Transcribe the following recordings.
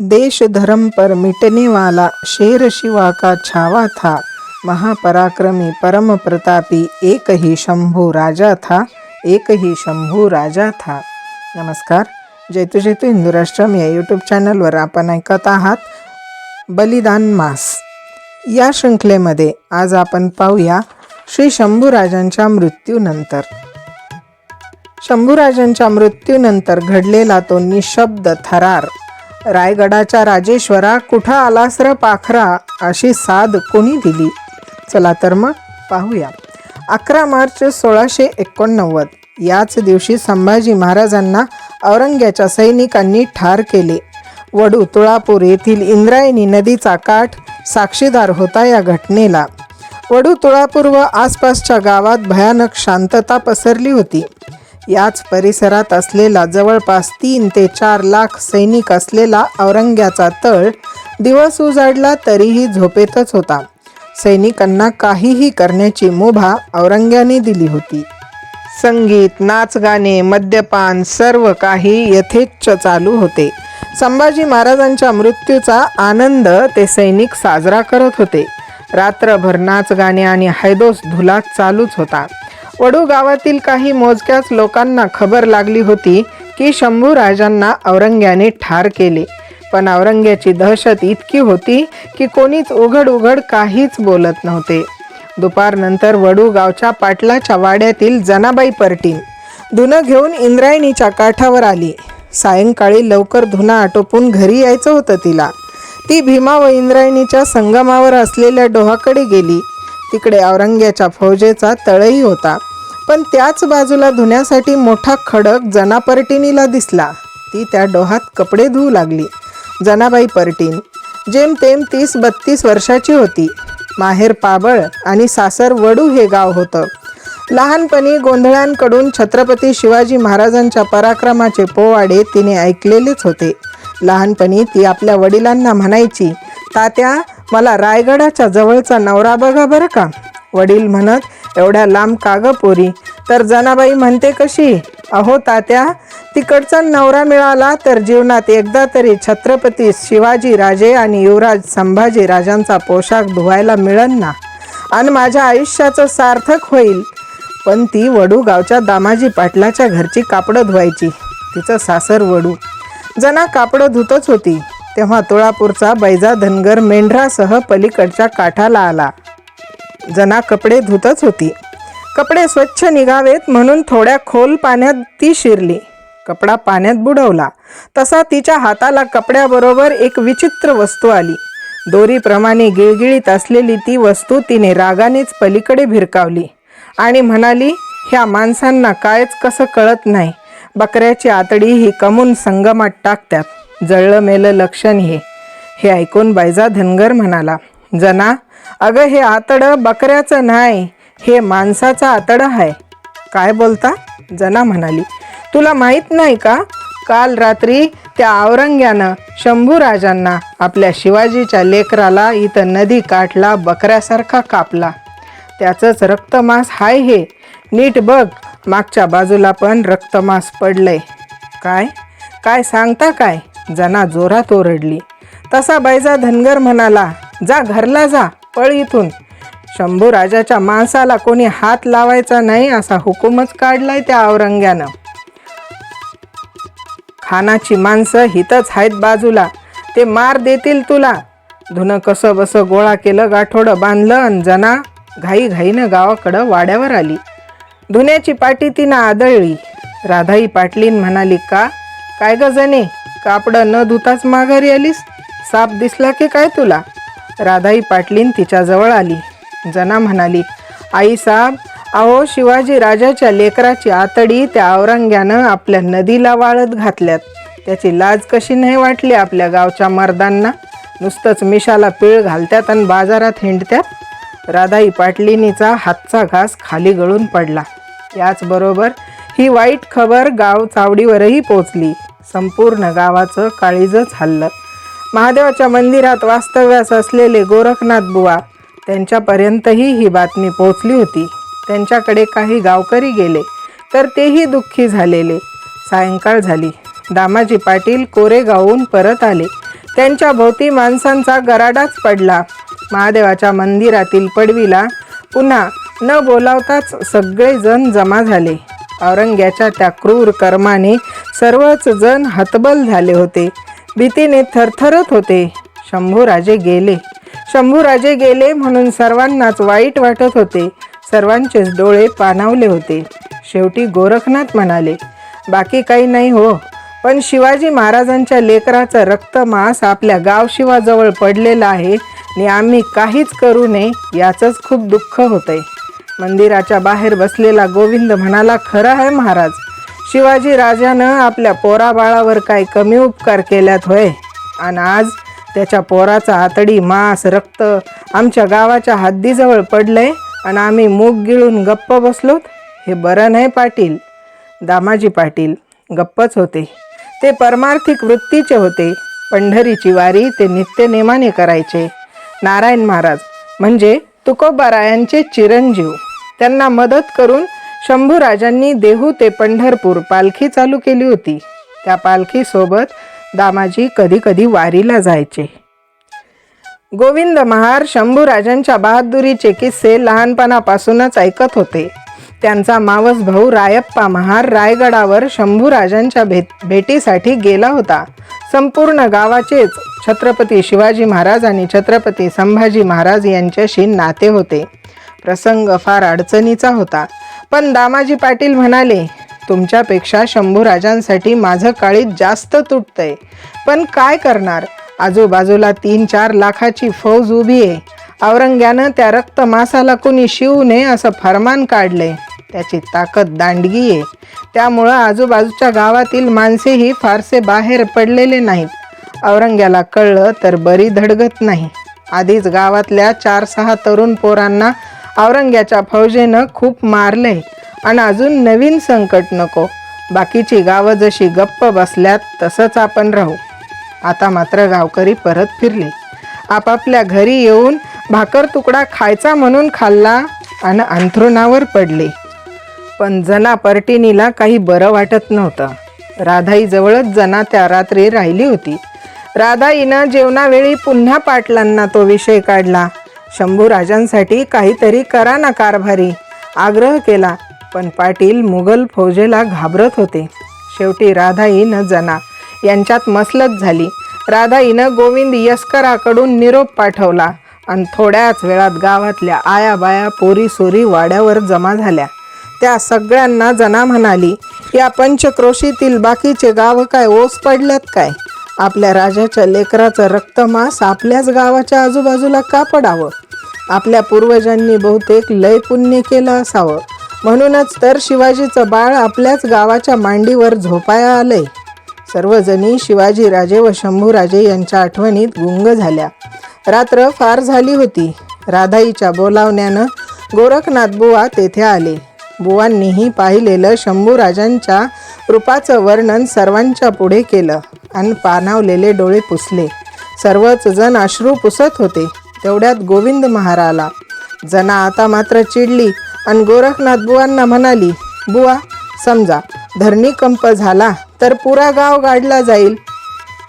देश धर्म पर मिटने वाला शेर शिवा का छावा था। महापराक्रमी परम प्रतापी एक ही शंभू राजा था एक ही शंभू राजा था। नमस्कार जैतू जैतू हिंदुराष्ट्रम या यूट्यूब चॅनलवर आपण ऐकत आहात बलिदान मास। या शृंखलेमध्ये आज आपण पाहूया श्री शंभूराजांच्या मृत्यूनंतर। शंभूराजांच्या मृत्यूनंतर घडलेला तो निशब्द थरार रायगडाच्या राजेश्वरा कुठं आलास र पाखरा? अशी साद कोणी दिली? चला तर मग पाहूया. अकरा मार्च सोळाशे एकोणनव्वद. याच दिवशी संभाजी महाराजांना औरंग्याच्या सैनिकांनी ठार केले. वडू तुळापूर येथील इंद्रायणी नदीचा काठ साक्षीदार होता या घटनेला. वडू तुळापूर व आसपासच्या गावात भयानक शांतता पसरली होती. याच परिसरात असलेला जवळपास तीन ते चार लाख सैनिक असलेला औरंग्याचा तळ दिवस उजाडला तरीही झोपेतच होता. सैनिकांना काहीही करण्याची मुभा औरंग्याने दिली होती. संगीत नाचगाणे मद्यपान सर्व काही यथेच्छ चालू होते. संभाजी महाराजांच्या मृत्यूचा आनंद ते सैनिक साजरा करत होते. रात्रभर नाचगाणे आणि हैदोस धुलात चालूच होता. वडू गावातील काही मोजक्याच लोकांना खबर लागली होती की शंभू राजांना औरंग्याने ठार केले. पण औरंग्याची दहशत इतकी होती की कोणीच उघड उघड काहीच बोलत नव्हते. दुपारनंतर वडू गावच्या पाटलाच्या वाड्यातील जनाबाई परटीन धुनं घेऊन इंद्रायणीच्या काठावर आली. सायंकाळी लवकर धुना आटोपून घरी यायचं होतं तिला. ती भीमा व इंद्रायणीच्या संगमावर असलेल्या डोहाकडे गेली. तिकडे औरंग्याच्या फौजेचा तळही होता. पण त्याच बाजूला धुण्यासाठी मोठा खडक जनापर्टिनीला दिसला. ती त्या डोहात कपडे धुवू लागली. जनाबाई पर्टीन जेमतेम तीस बत्तीस वर्षाची होती. माहेर पाबळ आणि सासर वडू हे गाव होतं. लहानपणी गोंधळांकडून छत्रपती शिवाजी महाराजांच्या पराक्रमाचे पोवाडे तिने ऐकलेलेच होते. लहानपणी ती आपल्या वडिलांना म्हणायची तात्या मला रायगडाच्या जवळचा नवरा बघा बरं का. वडील म्हणत एवढ्या लांब का गं पोरी? तर जनाबाई म्हणते कशी? अहो तात्या तिकडचा नवरा मिळाला तर जीवनात एकदा तरी छत्रपती शिवाजी राजे आणि युवराज संभाजी राजांचा पोशाख धुवायला मिळन ना. आणि माझ्या आयुष्याचं सार्थक होईल. पण ती वडू गावच्या दामाजी पाटलाच्या घरची कापडं धुवायची. तिचं सासर वडू. जना कापडं धुतच होती. तेव्हा तुळापूरचा बैजा धनगर मेंढरासह पलीकडच्या काठाला आला. जना कपडे धुतच होती. कपडे स्वच्छ निघावेत म्हणून थोड्या खोल पाण्यात ती शिरली. कपडा पाण्यात बुडवला. तसा तिच्या हाताला कपड्याबरोबर एक विचित्र वस्तू आली. दोरीप्रमाणे गिळगिळीत असलेली ती वस्तू तिने रागानेच पलीकडे भिरकावली आणि म्हणाली ह्या माणसांना कायच कसं कळत नाही. बकऱ्याची आतडी ही कमून संगमात टाकतात. जळलं मेलं लक्षण हे. हे ऐकून बायजा धनगर म्हणाला जना अगं हे आतडं बकऱ्याचं नाही हे माणसाचं आतडं आहे. काय बोलता? जना म्हणाली. तुला माहीत नाही का? काल रात्री त्या औरंग्यानं शंभूराजांना आपल्या शिवाजीच्या लेकराला इथं नदी काठला बकऱ्यासारखा कापला. त्याचंच रक्तमास हाय हे. नीट बघ मागच्या बाजूला पण रक्तमास पडलंय. काय? काय सांगता काय? जना जोरात ओरडली. तसा बैजा धनगर म्हणाला जा घरला जा. पळ इथून. शंभू राजाच्या माणसाला कोणी हात लावायचा नाही असा हुकूमच काढलाय त्या औरंग्यानं. खानाची माणसं हितच आहेत बाजूला. ते मार देतील तुला. धुनं कसं बसं गोळा केलं गाठोडं बांधलं आणि जना घाई घाईनं गावाकडं वाड्यावर आली. धुण्याची पाटी तिनं आदळली. राधाई पाटलीन म्हणाली का? काय ग जने? कापडं न धुताच माघारी आलीस? साप दिसला की काय तुला? राधाई पाटलीन तिच्याजवळ आली. जना म्हणाली आई साहेब अहो शिवाजी राजाच्या लेकराची आतडी त्या औरंग्यानं आपल्या नदीला वाळत घातल्यात. त्याची लाज कशी नाही वाटली आपल्या गावच्या मर्दांना? नुसतंच मिशाला पिळ घालत्यात आणि बाजारात हिंडत्यात? राधाई पाटलिनीचा हातचा घास खाली गळून पडला. याचबरोबर ही वाईट खबर गाव चावडीवरही पोचली. संपूर्ण गावाचं काळीजच हल्लं महादेवाच्या मंदिरात वास्तव्यास असलेले गोरखनाथ बुवा त्यांच्यापर्यंतही ही बातमी पोचली होती. त्यांच्याकडे काही गावकरी गेले तर तेही दुःखी झालेले. सायंकाळ झाली. दामाजी पाटील कोरेगावहून परत आले. त्यांच्या भोवती माणसांचा गराडाच पडला. महादेवाच्या मंदिरातील पडवीला पुन्हा न बोलावताच सगळेजण जमा झाले. औरंग्याच्या त्या क्रूर कर्माने सर्वच जण हतबल झाले होते. भीतीने थरथरत होते. शंभूराजे गेले. शंभूराजे गेले म्हणून सर्वांनाच वाईट वाटत होते. सर्वांचेच डोळे पाणावले होते. शेवटी गोरखनाथ म्हणाले बाकी काही नाही हो पण शिवाजी महाराजांच्या लेकराचं रक्तमास आपल्या गावशिवाजवळ पडलेलं आहे आणि आम्ही काहीच करू नये याचंच खूप दुःख होतंय. मंदिराच्या बाहेर बसलेला गोविंद म्हणाला खरं आहे महाराज शिवाजी राजानं आपल्या पोराबाळावर काय कमी उपकार केल्यात होय. आणि आज त्याच्या पोराचा आतडी मांस रक्त आमच्या गावाच्या हद्दीजवळ पडलंय आणि आम्ही मूग गिळून गप्प बसलोत. हे बरं नाही पाटील. दामाजी पाटील गप्पच होते. ते परमार्थिक वृत्तीचे होते. पंढरीची वारी ते नित्यनेमाने करायचे. नारायण महाराज म्हणजे तुकोबारायांचे चिरंजीव. त्यांना मदत करून शंभूराजांनी देहू ते पंढरपूर पालखी चालू केली होती. त्या पालखीसोबत दामाजी कधी कधी वारीला जायचे. गोविंद महार शंभूराजांच्या बहादुरीचे किस्से लहानपणापासूनच ऐकत होते. त्यांचा मावस भाऊ रायप्पा महार रायगडावर शंभूराजांच्या भेट भेटीसाठी गेला होता. संपूर्ण गावाचेच छत्रपती शिवाजी महाराज आणि छत्रपती संभाजी महाराज यांच्याशी नाते होते. प्रसंग फार अडचणीचा होता. पण दामाजी पाटील म्हणाले तुमच्यापेक्षा शंभूराजांसाठी माझं काळीत जास्त तुटतंय. पण काय करणार? आजूबाजूला तीन चार लाखाची फौज उभी आहे. औरंग्यानं त्या रक्तमासाला कुणी शिवू नये असं फरमान काढले त्याची ताकद दांडगी आहे. त्यामुळं आजूबाजूच्या गावातील माणसेही फारसे बाहेर पडलेले नाहीत. औरंग्याला कळलं तर बरी धडगत नाही. आधीच गावातल्या चार सहा तरुण पोरांना औरंग्याच्या फौजेनं खूप मारले. आणि अजून नवीन संकट नको. बाकीची गावं जशी गप्प बसल्यात तसंच आपण राहू. आता मात्र गावकरी परत फिरले. आपापल्या घरी येऊन भाकर तुकडा खायचा म्हणून खाल्ला आणि अंथरुणावर पडले. पण जना पर्टिनीला काही बरं वाटत नव्हतं. राधाईजवळच जना त्या रात्री राहिली होती. राधाईनं जेवणावेळी पुन्हा पाटलांना तो विषय काढला. शंभूराजांसाठी काहीतरी करा ना कारभारी. आग्रह केला पण पाटील मुघल फौजेला घाबरत होते. शेवटी राधाईनं जना यांच्यात मसलत झाली. राधाईनं गोविंद यस्कराकडून निरोप पाठवला आणि थोड्याच वेळात गावातल्या आया बाया पोरी सोरी वाड्यावर जमा झाल्या. त्या सगळ्यांना जना म्हणाली या पंचक्रोशीतील बाकीचे गाव काय ओस पडल्यात काय? आपल्या राजाच्या लेकराचं रक्तमास आपल्याच गावाच्या आजूबाजूला का पडावं? आपल्या पूर्वजांनी बहुतेक लय पुण्य केलं असावं. म्हणूनच तर शिवाजीचं बाळ आपल्याच गावाच्या मांडीवर झोपाया आलंय. सर्वजणी शिवाजीराजे व शंभूराजे यांच्या आठवणीत गुंग झाल्या. रात्र फार झाली होती. राधाईच्या बोलावण्यानं गोरखनाथ बुवा तेथे आले. बुवांनीही पाहिलेलं शंभूराजांच्या रूपाचं वर्णन सर्वांच्या पुढे केलं. आणि पानावलेले डोळे पुसले. सर्वच जण अश्रू पुसत होते. तेवढ्यात गोविंद महाराला जना आता मात्र चिडली. आणि गोरखनाथ बुवांना म्हणाली बुवा समजा धरणीकंप झाला तर पुरा गाव गाडला जाईल.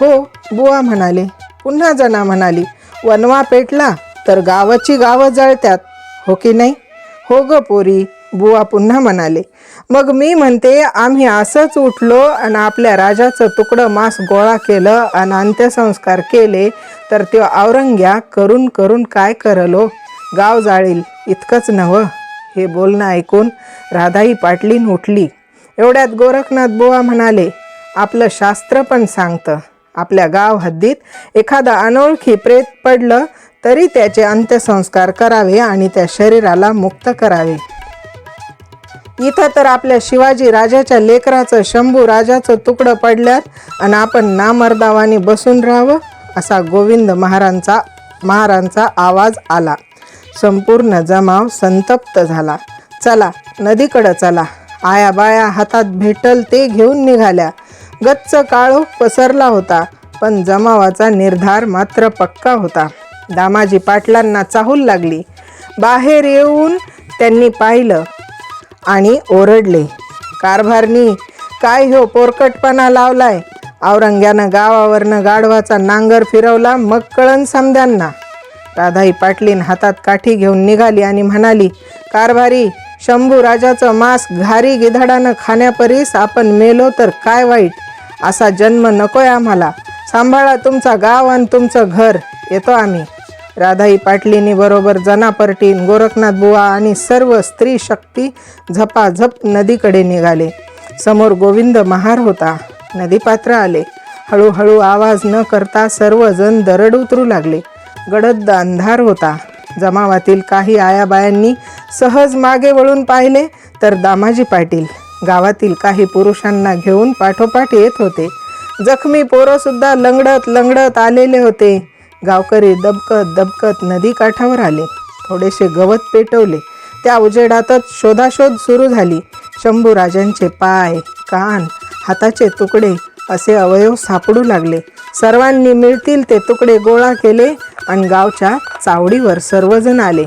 हो बुवा म्हणाले. पुन्हा जना म्हणाली वनवा पेटला तर गावाची गावं जळत्यात. हो की नाही? हो ग पोरी बुवा पुन्हा म्हणाले. मग मी म्हणते आम्ही असंच उठलो आणि आपल्या राजाचं तुकडं मांस गोळा केलं आणि अंत्यसंस्कार केले. तर तो औरंग्या करून करून काय करलो? गाव जाळील इतकंच नवं हे बोलणं ऐकून राधाई पाटलीन उठली. एवढ्यात गोरखनाथ बुवा म्हणाले आपलं शास्त्र पण सांगतं. आपल्या गाव हद्दीत एखादा अनोळखी प्रेत पडलं तरी त्याचे अंत्यसंस्कार करावे आणि त्या शरीराला मुक्त करावे. इथं तर आपल्या शिवाजी राजाच्या लेकराचं शंभू राजाचं तुकडं पडल्यात आणि आपण नामर्दावानी बसून राहावं असा गोविंद महारांचा महारांचा आवाज आला. संपूर्ण जमाव संतप्त झाला. चला नदीकडं चला. आया बाया हातात भेटल ते घेऊन निघाल्या. गच्च काळो पसरला होता पण जमावाचा निर्धार मात्र पक्का होता. दामाजी पाटलांना चाहूल लागली. बाहेर येऊन त्यांनी पाहिलं आणि ओरडले कारभारनी काय हो पोरकटपणा लावलाय? औरंग्यानं गावावरनं गाढवाचा नांगर फिरवला मग कळण समद्यांना. राधाई पाटलीन हातात काठी घेऊन निघाली आणि म्हणाली कारभारी शंभू राजाचं मांस घारी गिधाडानं खाण्यापरीस आपण मेलो तर काय वाईट? असा जन्म नकोय आम्हाला. सांभाळा तुमचा गाव आणि तुमचं घर. येतो आम्ही. राधाई पाटलींनी बरोबर जनापरटीन गोरखनाथ बुवा आणि सर्व स्त्री शक्ती झपाझप नदीकडे निघाले. समोर गोविंद महार होता. नदीपात्र आले. हळूहळू आवाज न करता सर्वजण दरड उतरू लागले. गडद अंधार होता. जमावातील काही आयाबायांनी सहज मागे वळून पाहिले तर दामाजी पाटील गावातील काही पुरुषांना घेऊन पाठोपाठ येत होते. जखमी पोरंसुद्धा लंगडत लंगडत आलेले होते. गावकरी दबकत दबकत नदी काठावर आले. थोडेसे गवत पेटवले. त्या उजेडातच शोधाशोध सुरू झाली. शंभूराजांचे पाय कान हाताचे तुकडे असे अवयव सापडू लागले. सर्वांनी मिळतील ते तुकडे गोळा केले आणि गावच्या चावडीवर सर्वजण आले.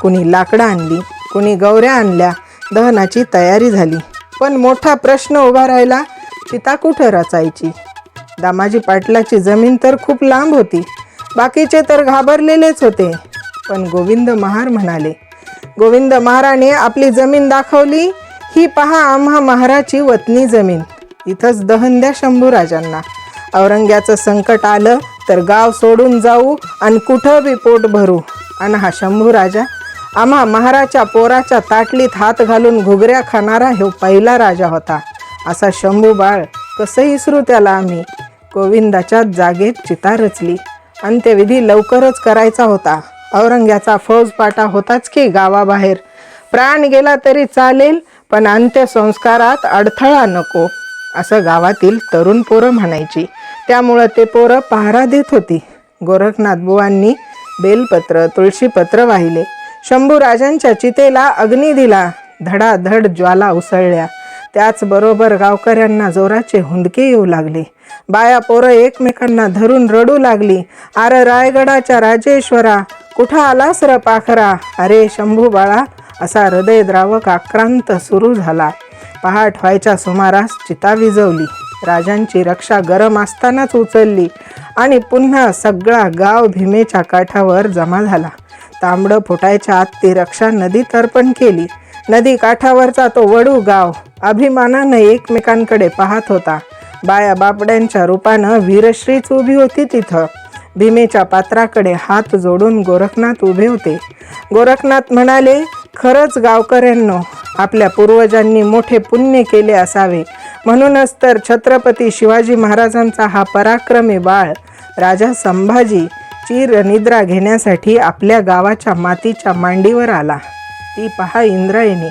कुणी लाकडं आणली कुणी गवऱ्या आणल्या दहनाची तयारी झाली. पण मोठा प्रश्न उभा राहिला चिता कुठं रचायची? दामाजी पाटलाची जमीन तर खूप लांब होती. बाकीचे तर घाबरलेलेच होते. पण गोविंद महार म्हणाले गोविंद महाराने आपली जमीन दाखवली. ही पहा आम्हा महाराची वतनी जमीन. इथंच दहन द्या शंभूराजांना औरंग्याचं संकट आलं तर गाव सोडून जाऊ आणि कुठं बी पोट भरू. आणि हा शंभूराजा आम्हा महाराच्या पोराच्या ताटलीत हात घालून घुगऱ्या खाणारा ह्यो पहिला राजा होता. असा शंभू बाळ कसं इसरू त्याला आम्ही? गोविंदाच्या जागेत चिता रचली. अंत्यविधी लवकरच करायचा होता. औरंग्याचा फौजपाटा होताच की गावाबाहेर. प्राण गेला तरी चालेल पण अंत्यसंस्कारात अडथळा नको असं गावातील तरुण पोरं म्हणायची. त्यामुळं ते पोरं पहारा देत होती. गोरखनाथ बुवांनी बेलपत्र तुळशीपत्र वाहिले. शंभूराजांच्या चितेला अग्नी दिला. धडाधड ज्वाला उसळल्या. त्याचबरोबर गावकऱ्यांना जोराचे हुंदके येऊ लागले. बाया पोरं एकमेकांना धरून रडू लागली. आर रायगडाच्या राजेश्वरा कुठं आलास र पाखरा? अरे शंभू बाळा असा हृदयद्रावक आक्रांत सुरू झाला. पहाट व्हायच्या सुमारास चिता विजवली राजांची रक्षा गरम असतानाच उचलली आणि पुन्हा सगळा गाव भीमेच्या काठावर जमा झाला. तांबडं फुटायच्या आत ती रक्षा नदीत अर्पण केली. नदी काठावरचा तो वडू गाव अभिमानानं एकमेकांकडे पाहत होता. बाया बापड्यांच्या रूपानं वीरश्रीच उभी होती तिथं. भीमेच्या पात्राकडे हात जोडून गोरखनाथ उभे होते. गोरखनाथ म्हणाले खरंच गावकऱ्यांनो आपल्या पूर्वजांनी मोठे पुण्य केले असावे. म्हणूनच तर छत्रपती शिवाजी महाराजांचा हा पराक्रमी बाळ राजा संभाजी चिरनिद्रा घेण्यासाठी आपल्या गावाच्या मातीच्या मांडीवर आला. ती पहा इंद्रायणी.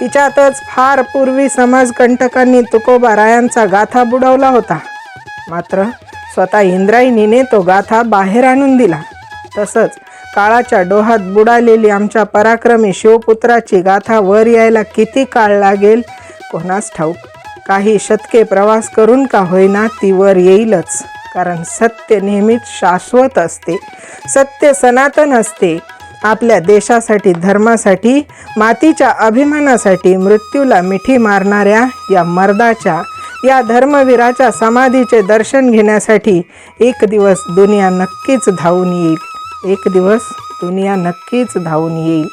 तिच्यातच फार पूर्वी समाजकंटकांनी तुकोबा रायांचा गाथा बुडवला होता. मात्र स्वतः इंद्रायणीने तो गाथा बाहेर आणून दिला. तसंच काळाच्या डोहात बुडालेली आमच्या पराक्रमी शिवपुत्राची गाथा वर यायला किती काळ लागेल कोणास ठाऊक? काही शतके प्रवास करून का होईना ती वर येईलच. कारण सत्य नेहमीच शाश्वत असते. सत्य सनातन असते. आपल्या देशासाठी धर्मासाठी मातीच्या अभिमानासाठी मृत्यूला मिठी मारणाऱ्या या मर्दाच्या या धर्मवीराच्या समाधीचे दर्शन घेण्यासाठी एक दिवस दुनिया नक्कीच धावून येईल. एक दिवस दुनिया नक्कीच धावून येईल.